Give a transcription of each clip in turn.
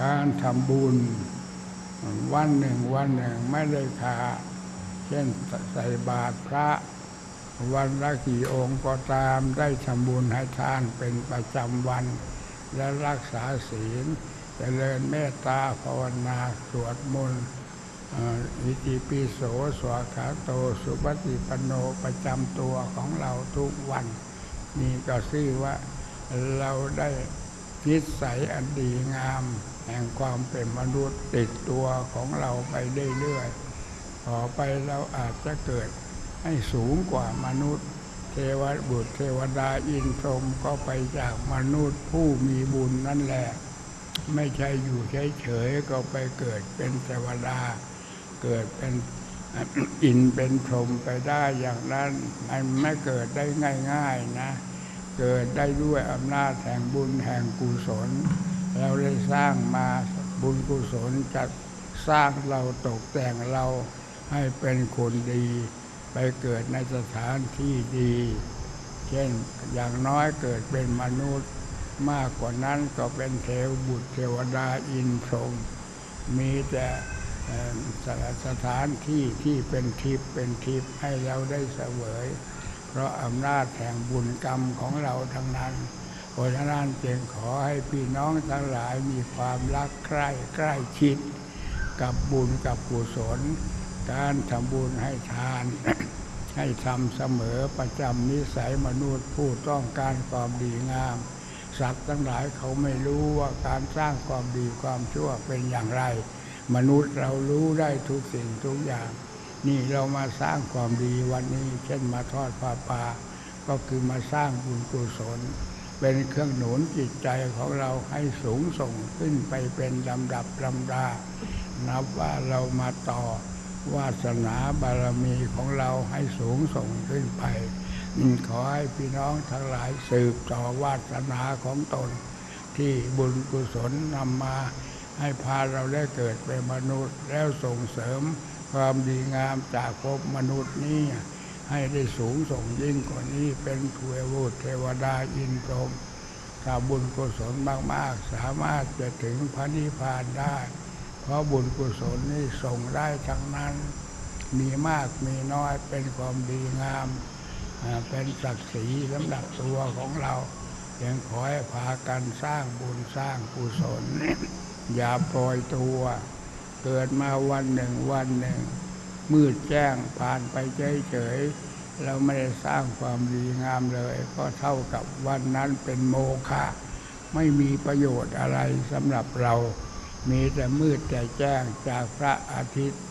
การทำบุญ วันหนึ่งวันหนึ่งไม่ได้ขาดเช่นใส่บาตรพระ วันละกี่องค์ก็ตามได้ทำบุญให้ทานเป็นประจำวัน และรักษาศีลเจริญเมตตาภาวนาสวดมนต์อิติปิโสสวขาโตสุปฏิปโนประจำตัวของเราทุกวัน นี่ก็ชื่อว่าเราได้นิสัยอันดีงาม แห่งความเป็นมนุษย์ติดตัวของเราไปเรื่อยๆต่อไปเราอาจจะเกิดให้สูงกว่ามนุษย์ เทวบุตรเทวดาอินทรมก็ไปจากมนุษย์ผู้มีบุญนั่นแหละ ไม่ใช่อยู่เฉยๆก็ไปเกิดเป็นเทวดา เกิดเป็นอินเป็นพรหมไปได้อย่างนั้นมันไม่เกิดได้ง่าย ๆนะ เกิดได้ด้วยอำนาจแห่งบุญแห่งกุศล เราได้สร้างมาบุญกุศลจะสร้างเราตกแต่งเราให้เป็นคนดี ไปเกิดในสถานที่ดี เช่นอย่างน้อยเกิดเป็นมนุษย์ มากกว่านั้นก็เป็นเทวบุตรเทวดาอินทร์พรหมมีแต่สถานที่ที่เป็นทิพย์เป็นทิพย์ให้เราได้เสวย เพราะอำนาจแห่งบุญกรรมของเราทั้งนั้น เพราะฉะนั้นจึงขอให้พี่น้องทั้งหลายมีความรักใคร่ใกล้ชิด กับบุญกับกุศล การทำบุญให้ทาน ให้ทำเสมอประจำนิสัยมนุษย์ผู้ต้องการความดีงาม สัตว์ทั้งหลายเขาไม่รู้ว่าการสร้างความดีความชั่วเป็นอย่างไร มนุษย์เรารู้ได้ทุกสิ่งทุกอย่าง นี่เรามาสร้างความดีวันนี้ เช่นมาทอดผ้าป่าก็คือมาสร้างบุญกุศล เป็นเครื่องหนุนจิตใจของเราให้สูงส่งขึ้นไปเป็นลำดับลำดา นับว่าเรามาต่อวาสนาบารมีของเราให้สูงส่งขึ้นไป ขอให้พี่น้องทั้งหลายสืบต่อวาสนาของตน ที่บุญกุศลนำมาให้พาเราได้เกิดเป็นมนุษย์แล้วส่งเสริมความดีงามจากภพมนุษย์นี้ ให้ได้สูงส่งยิ่งกว่านี้เป็นเทวุตเทวดาอินทร์พรหมถ้าบุญกุศลมาก ๆ สามารถจะถึงพระนิพพานได้ เพราะบุญกุศลนี่ส่งได้ทั้งนั้น มีมากมีน้อยเป็นความดีงาม เป็นศักดิ์ศรีสำหรับตัวของเรายังขอให้พากันสร้างบุญสร้างกุศลอย่าปล่อยตัว เกิดมาวันหนึ่งวันหนึ่ง มืดแจ้งผ่านไปเฉยๆเราไม่ได้สร้างความดีงามเลย ก็เท่ากับวันนั้นเป็นโมฆะไม่มีประโยชน์อะไรสำหรับเรา มีแต่มืดแต่แจ้งจากพระอาทิตย์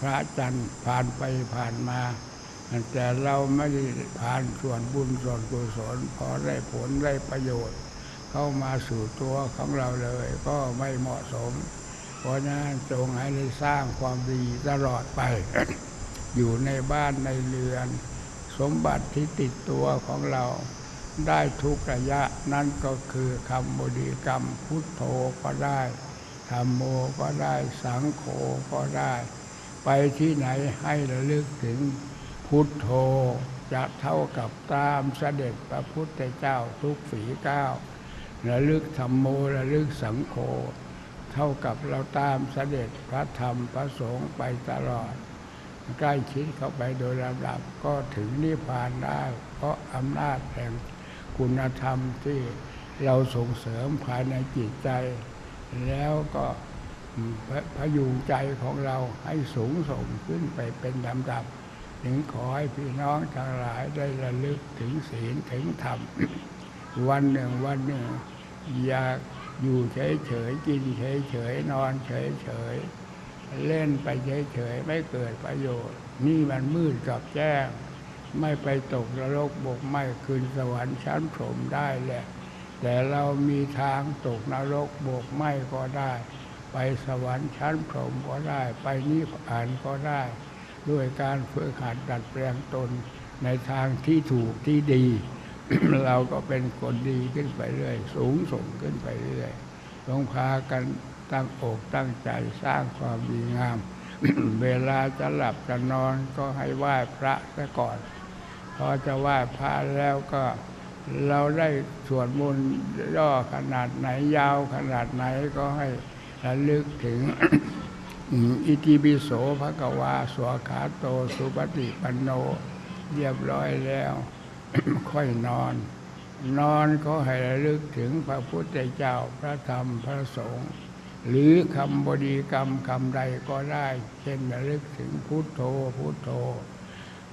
พระจันทร์ผ่านไปผ่านมาแต่เราไม่ได้ผ่านส่วนบุญส่วนกุศลพอได้ผลได้ประโยชน์ เข้ามาสู่ตัวของเราเลยก็ไม่เหมาะสม เพราะนั้นจงให้ได้สร้างความดีตลอดไป อยู่ในบ้านในเรือน สมบัติที่ติดตัวของเราได้ทุกระยะนั่นก็คือคำบริกรรมพุทโธก็ได้ธรรมโมก็ได้สังโฆก็ได้ ไปที่ไหนให้ระลึกถึงพุทโธจะเท่ากับตามเสด็จพระพุทธเจ้าทุกฝีก้าวระลึกธรรมโมระลึกสังโฆ เท่ากับเราตามเสด็จพระธรรมพระสงฆ์ไปตลอด ใกล้ชิดเข้าไปโดยลำดับก็ถึงนิพพานได้ เพราะอำนาจแห่งคุณธรรมที่เราส่งเสริมภายในจิตใจ แล้วก็พยุงใจของเราให้สูงส่งขึ้นไปเป็นลำดับ ถึงขอให้พี่น้องทั้งหลายได้ระลึกถึงศีลถึงธรรม วันหนึ่งวันหนึ่งอยาก อยู่เฉยๆกินเฉยๆนอนเฉยๆเล่นไปเฉยๆไม่เกิดประโยชน์ นี่มันมืดกับแจ้ง ไม่ไปตกนรกบกไม่คืนสวรรค์ชั้นพรมได้แหละ แต่เรามีทางตกนรกบกไม่ก็ได้ ไปสวรรค์ชั้นพรมก็ได้ ไปนิพพานก็ได้ ด้วยการฝึกหัดดัดแปลงตนในทางที่ถูกที่ดี เราก็เป็นคนดีขึ้นไปเรื่อย สูงส่งขึ้นไปเรื่อยต้องพากันตั้งอกตั้งใจสร้างความดีงาม เวลาจะหลับจะนอนก็ให้ไหว้พระซะก่อน พอจะไหว้พระแล้วก็เราได้สวดมนต์ย่อขนาดไหนยาวขนาดไหนก็ให้ระลึกถึงอิติปิโสภะกวาสวขาโต สุปฏิปันโน เรียบร้อยแล้ว ค่อยนอน นอนก็ให้ระลึกถึงพระพุทธเจ้าพระธรรมพระสงฆ์หรือคำบดีกรรมคำใดก็ได้ เช่นระลึกถึงพุทโธพุทโธ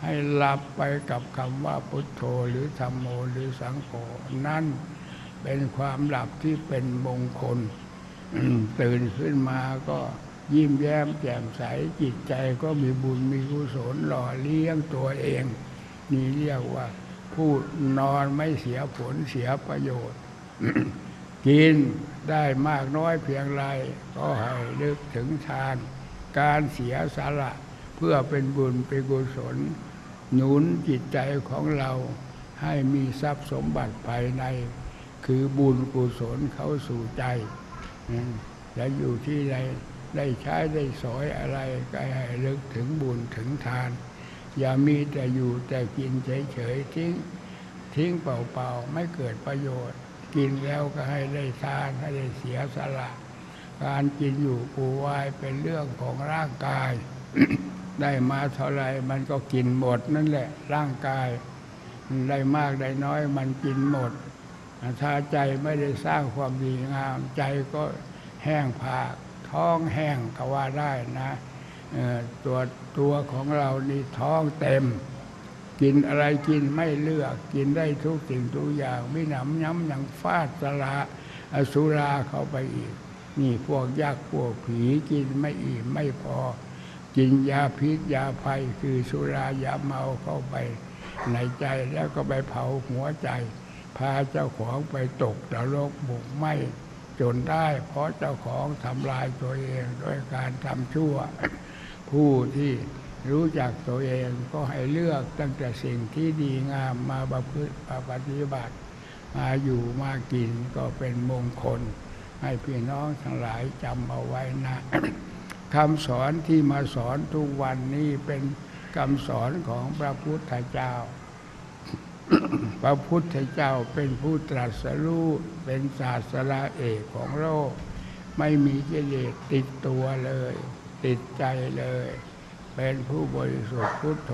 ให้หลับไปกับคำว่าพุทโธหรือธรรมโมหรือสังโฆนั่นเป็นความหลับที่เป็นมงคลตื่นขึ้นมาก็ยิ้มแย้มแจ่มใสจิตใจก็มีบุญมีกุศลหล่อเลี้ยงตัวเอง นี่เรียกว่า ผู้นอนไม่เสียผลเสียประโยชน์ กินได้มากน้อยเพียงไร ก็ให้นึกถึงทาน การเสียสละเพื่อเป็นบุญเป็นกุศล หนุนจิตใจของเราให้มีทรัพย์สมบัติภายใน คือบุญกุศลเข้าสู่ใจจะอยู่ที่ใดได้ใช้ได้สอยอะไรก็ให้ลึกถึงบุญถึงทาน อย่ามีแต่อยู่แต่กินเฉยๆทิ้งทิ้งเปล่าๆไม่เกิดประโยชน์ กินแล้วก็ให้ได้ทานให้ได้เสียสละ การกินอยู่ปูวายเป็นเรื่องของร่างกาย ได้มาเท่าไรมันก็กินหมดนั่นแหละ ร่างกายได้มากได้น้อยมันกินหมด ถ้าใจไม่ได้สร้างความดีงาม ใจก็แห้งผาก ท้องแห้งก็ว่าได้นะ ตัวตัวของเรานี่ท้องเต็ม กินอะไรกินไม่เลือก กินได้ทุกสิ่งทุกอย่างไม่หนำย้ำอย่างฟาดสละอสุราเข้าไปอีก นี่พวกยักษ์พวกผีกินไม่อิ่มไม่พอ กินยาพิษยาภัยคือสุรายาเมาเข้าไปในใจแล้วก็ไปเผาหัวใจ พาเจ้าของไปตกนรกบุกไหมจนได้ เพราะเจ้าของทำลายตัวเองด้วยการทำชั่ว ผู้ที่รู้จักตัวเองก็ให้เลือกตั้งแต่สิ่งที่ดีงามมาประพฤติปฏิบัติ มาอยู่มากินก็เป็นมงคล ให้พี่น้องทั้งหลายจำเอาไว้นะคำสอนที่มาสอนทุกวันนี้เป็นคำสอนของพระพุทธเจ้า พระพุทธเจ้าเป็นผู้ตรัสรู้เป็นศาสนาเอกของโลก ไม่มีกิเลสติดตัวเลย ติดใจเลย เป็นผู้บริสุทธิ์พุทโธ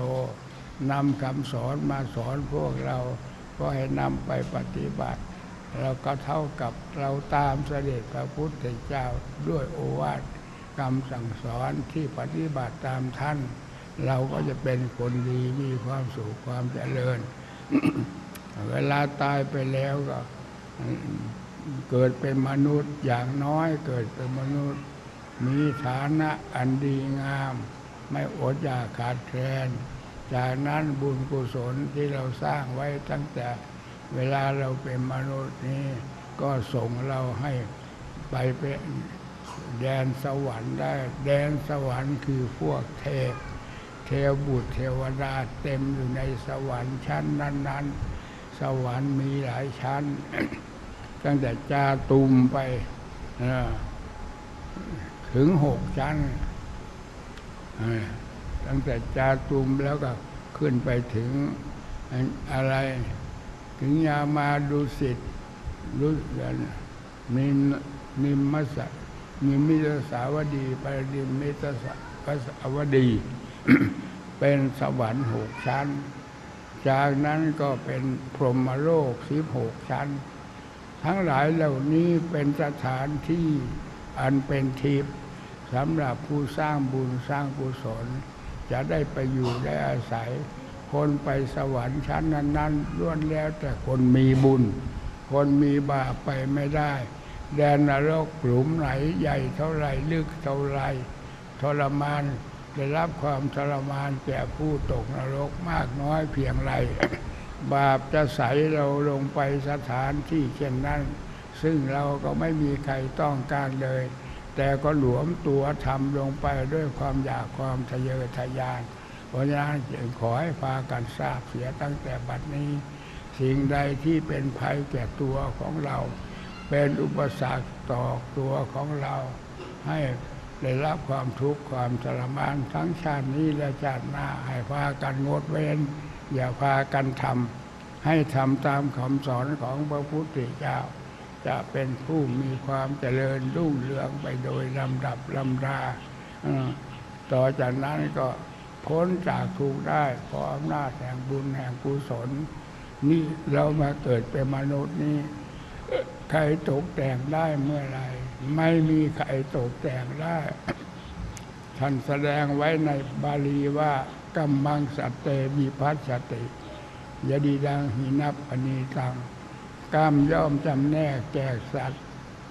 นำคำสอนมาสอนพวกเรา ก็ให้นำไปปฏิบัติ เราก็เท่ากับเราตามเสด็จพระพุทธเจ้าด้วยโอวาทคำสั่งสอนที่ปฏิบัติตามท่าน เราก็จะเป็นคนดีมีความสุขความเจริญ เวลาตายไปแล้วก็เกิดเป็นมนุษย์อย่างน้อยเกิดเป็นมนุษย์ มีฐานะอันดีงาม ไม่อดอยากขาดแคลนจากนั้นบุญกุศลที่เราสร้างไว้ตั้งแต่เวลาเราเป็นมนุษย์นี้ ก็ส่งเราให้ไปเป็นแดนสวรรค์ได้ แดนสวรรค์คือพวกเทพ เทวบุตรเทวดาเต็มอยู่ในสวรรค์ชั้นนั้น ๆ สวรรค์มีหลายชั้น ตั้งแต่จาตุมไป ถึงหกชั้นตั้งแต่จาตุมแล้วก็ขึ้นไปถึงอะไร ถึงยามาดุสิตรุนินนิมมัสมีมิตรสาวดีปรดิมมิตรสาวดี เป็นสวรรค์หกชั้น จากนั้นก็เป็นพรหมโลกสิบหกชั้น ทั้งหลายเหล่านี้เป็นสถานที่อันเป็นทิพย์ สำหรับผู้สร้างบุญสร้างกุศล จะได้ไปอยู่ได้อาศัย คนไปสวรรค์ชั้นนั้นๆล้วนแล้วแต่คนมีบุญ คนมีบาปไปไม่ได้ แดนนรกหลุมไหนใหญ่เท่าไรลึกเท่าไรทรมานได้รับความทรมานแก่ผู้ตกนรกมากน้อยเพียงไร บาปจะใสเราลงไปสถานที่เช่นนั้น ซึ่งเราก็ไม่มีใครต้องการเลย แต่ก็หลวมตัวทำลงไปด้วยความอยากความทะเยอทะยาน เพราะฉะนั้นจึงขอให้พากันทราบเสียตั้งแต่บัดนี้ สิ่งใดที่เป็นภัยแก่ตัวของเรา เป็นอุปสรรคต่อตัวของเรา ให้ได้รับความทุกข์ความทรมานทั้งชาตินี้และชาติหน้าให้พากันงดเว้น อย่าพากันทำให้ทำตามคำสอนของพระพุทธเจ้า จะเป็นผู้มีความเจริญรุ่งเรืองไปโดยลำดับลำดาต่อจากนั้นก็พ้นจากทุกข์ได้เพราะอำนาจแห่งบุญแห่งกุศล นี่เรามาเกิดเป็นมนุษย์นี่ใครตกแต่งได้เมื่อไรไม่มีใครตกแต่งได้ ท่านแสดงไว้ในบาลีว่ากัมมังสัตเตวิพัสสติยดีดังหินับอนีตัง กรรมย่อมจำแนกแจกสัตว์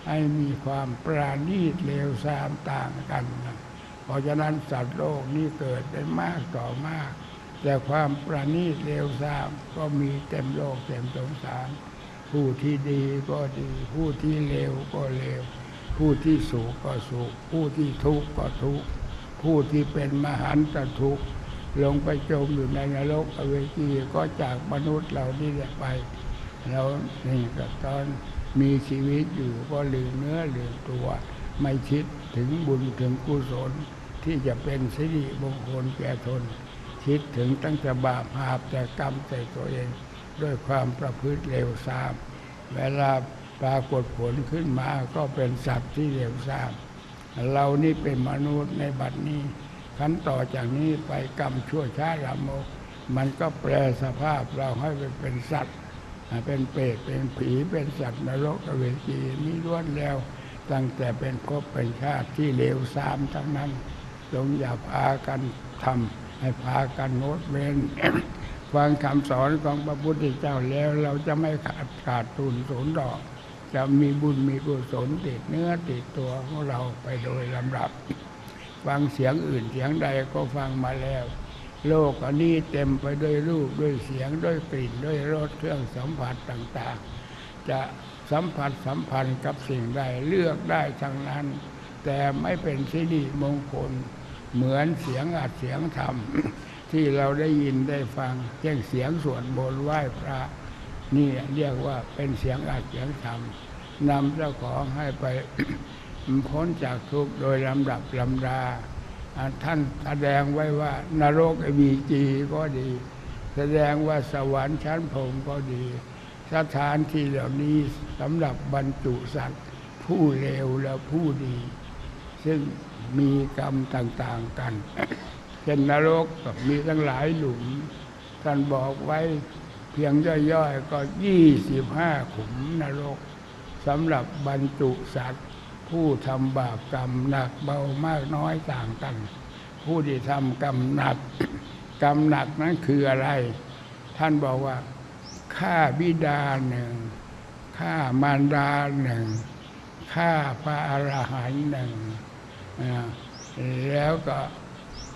ให้มีความปราณีตเลวทรามต่างกันนะเพราะฉะนั้นสัตว์โลกนี้เกิดได้มากต่อมาก แต่ความประณีตเลวทรามก็มีเต็มโลกเต็มสงสาร ผู้ที่ดีก็ดี ผู้ที่เลวก็เลว ผู้ที่สุขก็สุข ผู้ที่ทุกข์ก็ทุกข์ผู้ที่เป็นมหันตทุกข์ลงไปจมอยู่ในนรกอเวจีก็จากมนุษย์เรานี่แหละไป แล้วนี่ก็ตอนมีชีวิตอยู่ก็ลืมเนื้อลืมตัว ไม่คิดถึงบุญถึงกุศลที่จะเป็นสิริมงคลแก่ตนคิดถึงตั้งแต่บาปหาบแต่กรรมใส่ตัวเอง ด้วยความประพฤติเลวทราม เวลาปรากฏผลขึ้นมาก็เป็นสัตว์ที่เลวทราม เรานี่เป็นมนุษย์ในบัดนี้ขั้นต่อจากนี้ไปกรรมชั่วช้าละโมกมันก็แปลสภาพเราให้ไปเป็นสัตว์ เป็นเปรตเป็นผีเป็นสัตว์นรกอเวจีนี่ล้วนแล้ว ตั้งแต่เป็นภพเป็นชาติที่เลวทรามทั้งนั้นจงอย่าพากันทำให้พากันงดเว้นฟังคำสอนของพระพุทธเจ้าแล้วเราจะไม่ขาดขาดทุนสูญดอก จะมีบุญมีกุศลติดเนื้อติดตัวของเราไปโดยลำดับ ฟังเสียงอื่นเสียงใดก็ฟังมาแล้ว โลกอันนี้เต็มไปด้วยรูปด้วยเสียงด้วยกลิ่นด้วยรสเครื่องสัมผัสต่างๆ จะสัมผัสสัมพันธ์กับสิ่งใดเลือกได้ทั้งนั้น แต่ไม่เป็นสิริมงคล เหมือนเสียงอัดเสียงธรรม ที่เราได้ยินได้ฟังเช่นเสียงสวดมนต์ไหว้พระ นี่เรียกว่าเป็นเสียงอัดเสียงธรรมนำเจ้าของให้ไปพ้นจากทุกข์โดยลำดับลำดาอ่า ท่านแสดงไว้ว่านรกอวีจีก็ดี แสดงว่าสวรรค์ชั้นพรมก็ดี สถานที่เหล่านี้สำหรับบรรจุสัตว์ ผู้เลวและผู้ดี ซึ่งมีกรรมต่างๆกันเช่นนรกมีทั้งหลายหลุม ท่านบอกไว้เพียงย่อยๆ ก็ยี่สิบห้าขุมนรกสำหรับบรรจุสัตว์ ผู้ทำบาปกรรมหนักเบามากน้อยต่างกัน ผู้ที่ทำกรรมหนัก กรรมหนักนั้นคืออะไร ท่านบอกว่าฆ่าบิดาหนึ่งฆ่ามารดาหนึ่งฆ่าพระอรหันต์หนึ่งแล้วก็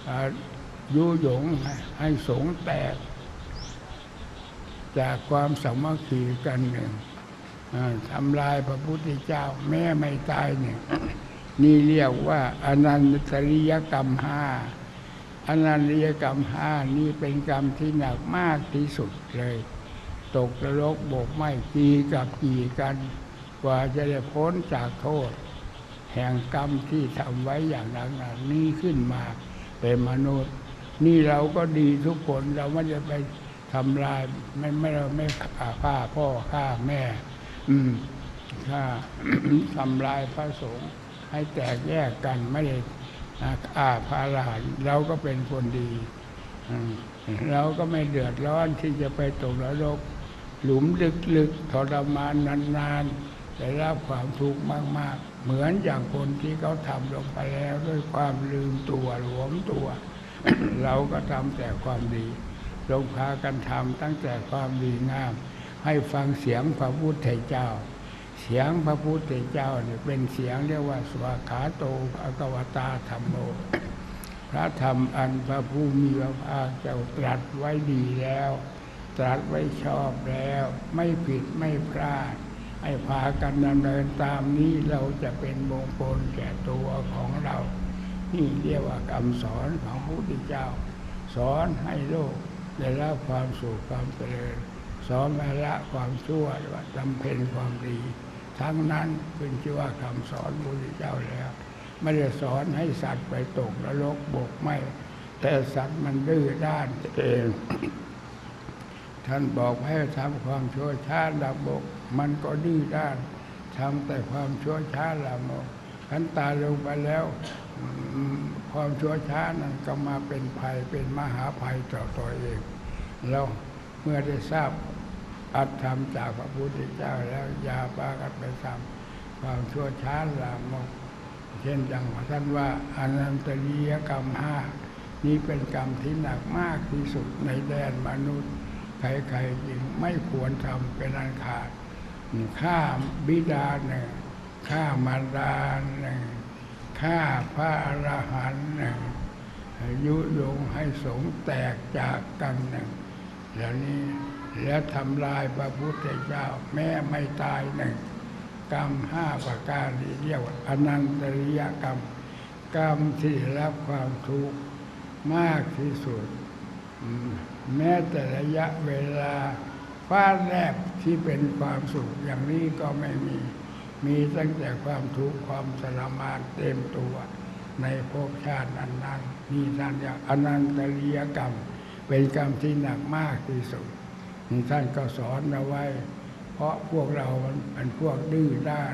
อ่ายุยงให้สงแตก จากความสามัคคีกันหนึ่ง ทำลายพระพุทธเจ้า แม่ไม่ตายเนี่ย นี่เรียกว่าอนันตริยกรรมห้าอนันตริยกรรมห้านี่เป็นกรรมที่หนักมากที่สุดเลย ตกนรกบกไม่กีกับกีกัน กว่าจะได้พ้นจากโทษ แห่งกรรมที่ทำไว้อย่างนั้นน่ะนี้ขึ้นมาเป็นมนุษย์ นี่เราก็ดีทุกคนเราไม่ได้ไปทำลายไม่ไม่เราไม่ฆ่าพ่อฆ่าแม่ อืมฆ่าทำลายพระสงฆ์ให้แตกแยกกันไม่ได้ฆ่าพระอรหันเราก็เป็นคนดีเราก็ไม่เดือดร้อนที่จะไปตกนรกหลุมลึกๆทรมานนานๆได้รับความทุกข์มาก ๆ เหมือนอย่างคนที่เขาทำลงไปแล้วด้วยความลืมตัวหลวมตัว เราก็ทำแต่ความดีลงพากันทำตั้งแต่ความดีงาม ให้ฟังเสียงพระพุทธเจ้า เสียงพระพุทธเจ้าเนี่ยเป็นเสียงเรียกว่าสวากขาโตภะกวตาธรรมโมพระธรรมอันพระผู้มีพระภาคเจ้าตรัสไว้ดีแล้ว ตรัสไว้ชอบแล้ว ไม่ผิดไม่พลาดให้พากันดำเนินตามนี้เราจะเป็นมงคลแก่ตัวของเรา นี่เรียกว่าคำสอนของพระพุทธเจ้า สอนให้โลกได้รับความสุขความเจริญ สอนให้ละความชั่วว่าจำเพ็ญความดี ทั้งนั้นเป็นชื่อว่าคำสอนพระพุทธเจ้าแล้วไม่ได้สอนให้สัตว์ไปตกนรกบกไม่ แต่สัตว์มันดื้อด้านเอง ท่านบอกให้ทำความชั่วช้าละบก มันก็ดื้อด้านทำแต่ความชั่วช้าละโมกขันตายลงไปแล้ว ความชั่วช้านั้นก็มาเป็นภัยเป็นมหาภัยต่อตัวเอง แล้วเมื่อได้ทราบ อัตธรรมจากพระพุทธเจ้าแล้วอย่าปากันไปทำความชั่วช้าละโมกเช่นอย่างท่านว่าอนันตริยกรรมห้านี้เป็นกรรมที่หนักมากที่สุดในแดนมนุษย์ ใครๆจึงไม่ควรทำเป็นอันขาดฆ่าบิดาหนึ่งฆ่ามารดาหนึ่งฆ่าพระอรหันต์หนึ่งยุยงให้สงแตกจากกันหนึ่งแล้วนี้ แล้วทำลายพระพุทธเจ้า แม่ไม่ตายหนึ่งกรรมห้าประการนี้เรียกว่าอนันตริยกรรม กรรมที่รับความทุกข์มากที่สุด แม้แต่ระยะเวลาฟ้าแลบที่เป็นความสุขอย่างนี้ก็ไม่มี มีตั้งแต่ความทุกข์ความสรมานเต็มตัวในภพชาตินั้นๆนี่ท่านเรียกอนันตริยกรรม เป็นกรรมที่หนักมากที่สุด ท่านก็สอนเอาไว้ เพราะพวกเรามันเป็นพวกดื้อด้าน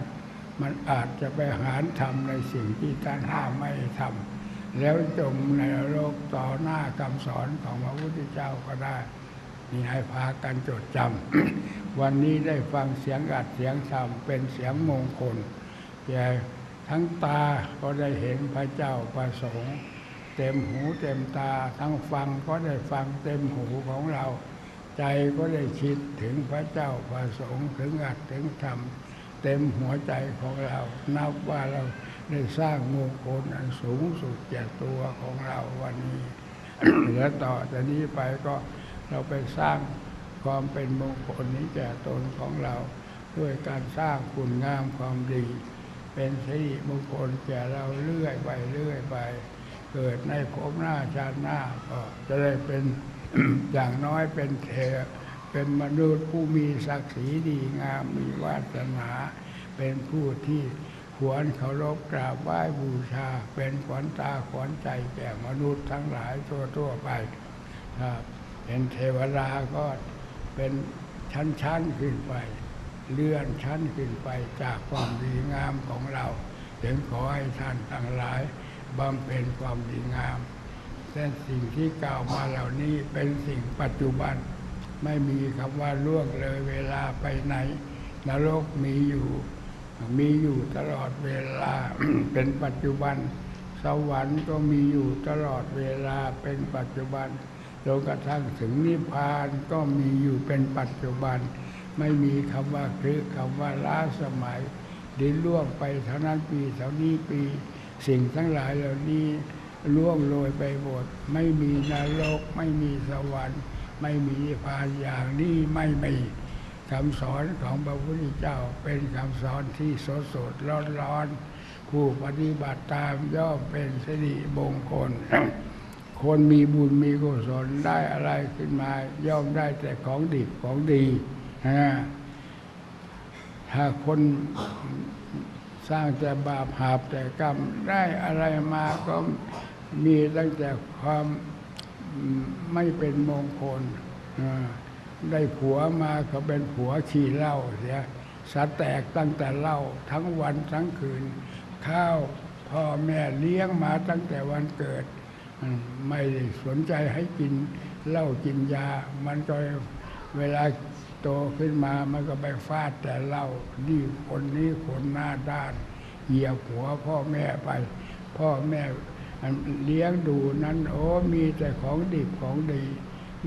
มันอาจจะไปหารทำในสิ่งที่ท่านห้ามไม่ทำแล้วจมในโลกต่อหน้าคำสอนของพระพุทธเจ้าก็ได้นี่ให้พากันจดจำวันนี้ได้ฟังเสียงอัดเสียงธรรมเป็นเสียงมงคลแก่ทั้งตาก็ได้เห็นพระเจ้าประสงค์ เต็มหูเต็มตาทั้งฟังก็ได้ฟังเต็มหูของเรา ใจก็ได้คิดถึงพระเจ้าประสงค์ถึงอัดถึงธรรม เต็มหัวใจของเรา นับว่าเราได้สร้างมงคลอันสูงสุดแก่ตัวของเราวันนี้แล้วต่อจากนี้ไปก็เราไปสร้างความเป็นมงคลนี้แก่ตนของเรา ด้วยการสร้างคุณงามความดี เป็นสิริมงคลแก่เราเรื่อยไปเรื่อยไป เกิดในภพหน้าชาติหน้าก็จะได้เป็น อย่างน้อยเป็นเทเป็นมนุษย์ผู้มีศักดิ์ศรีดีงามมีวาสนา เป็นผู้ที่ควรเคารพกราบไหว้บูชา เป็นขวัญตาขวัญใจแก่มนุษย์ทั้งหลายทั่วๆไปครับเป็นเทวดาก็เป็นชั้นๆขึ้นไป เลื่อนชั้นขึ้นไปจากความดีงามของเรา ถึงขอให้ท่านทั้งหลายบำเพ็ญความดีงาม แต่สิ่งที่กล่าวมาเหล่านี้เป็นสิ่งปัจจุบัน ไม่มีคำว่าล่วงเลยเวลาไปไหน นรกมีอยู่ มีอยู่ตลอดเวลาเป็นปัจจุบัน สวรรค์ก็มีอยู่ตลอดเวลาเป็นปัจจุบันจนกระทั่งถึงนิพพานก็มีอยู่เป็นปัจจุบัน ไม่มีคำว่าคือคำว่าล้าสมัยดินล่วงไปเท่านั้นปีเท่านี้ปี สิ่งทั้งหลายเหล่านี้ ล่วงโรยไปหมดไม่มีนรก ไม่มีสวรรค์ ไม่มีพานอย่างนี้ไม่มีคำสอนของพระพุทธเจ้าเป็นคำสอนที่สดสดร้อนร้อนผู้ปฏิบัติตามย่อมเป็นสิริมงคล คนมีบุญมีกุศลได้อะไรขึ้นมา ย่อมได้แต่ของดีของดีนะถ้าคนสร้างแต่บาปหาบแต่กรรมได้อะไรมาก็ มีตั้งแต่ความไม่เป็นมงคลได้ผัวมาก็เป็นผัวขี้เหล้าเสียสะแตกตั้งแต่เหล้าทั้งวันทั้งคืน ข้าวพ่อแม่เลี้ยงมาตั้งแต่วันเกิด ไม่สนใจให้กินเหล้ากินยา มันก็เวลาโตขึ้นมามันก็ไปฟาดแต่เหล่านี่คนนี้คนหน้าด้าน เหยียบหัวพ่อแม่ไป พ่อแม่ เลี้ยงดูนั้นโอ้มีแต่ของดีของดี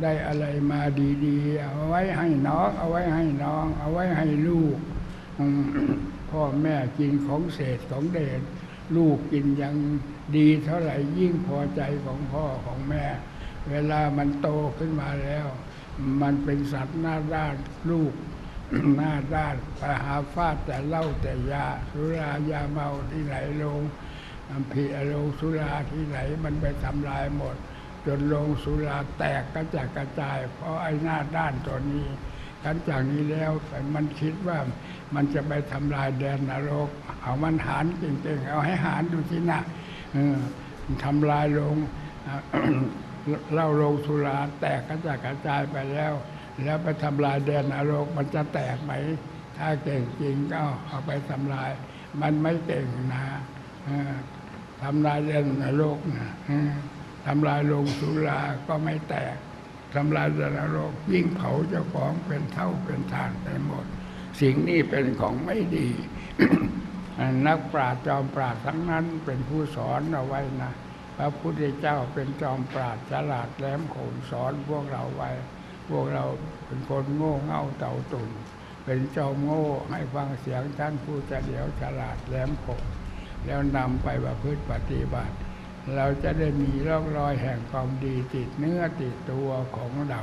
ได้อะไรมาดีๆ เอาไว้ให้น้อง เอาไว้ให้น้อง เอาไว้ให้ลูกพ่อแม่กินของเศษของเดชลูกกินยังดีเท่าไหร่ยิ่งพอใจของพ่อของแม่ เวลามันโตขึ้นมาแล้ว มันเป็นสัตว์หน้าด้านลูกหน้าด้านไปหาฟาดแต่เหล้าแต่ยาสุรายาเมาที่ไหนลง น้ำผีลงสุราที่ไหนมันไปทำลายหมด จนโลงสุราแตกกระจายกระจาย เพราะไอ้หน้าด้านตัวนี้กันจากนี้แล้วมันคิดว่ามันจะไปทำลายแดนนรก เอามันหารจริงๆ เอาให้หารดูที่หน้าทำลายลงเล่าโรงสุราแตกกระจายกระจายไปแล้ว แล้วไปทำลายแดนนรก มันจะแตกไหม ถ้าเก่งจริงก็เอาไปทำลาย มันไม่เก่งนะ ทำลายแดนนรกนะเออทำลายโรงสุราก็ไม่แตกทำลายแดนนรกยิ่งเผาเจ้าของเป็นเท่าเป็นทานไปหมด สิ่งนี้เป็นของไม่ดีนักปราชญ์จอมปราชญ์ทั้งนั้นเป็นผู้สอนเอาไว้นะพระพุทธเจ้าเป็นจอมปราดฉลาดแหลมคมสอนพวกเราไว้ พวกเราเป็นคนโง่เง่าเต่าตุ่นเป็นจอมโง่ให้ฟังเสียงท่านผู้เฉลียวฉลาดแหลมคม แล้วนำไปประพฤติปฏิบัติ เราจะได้มีร่องรอยแห่งความดีติดเนื้อติดตัวของเรา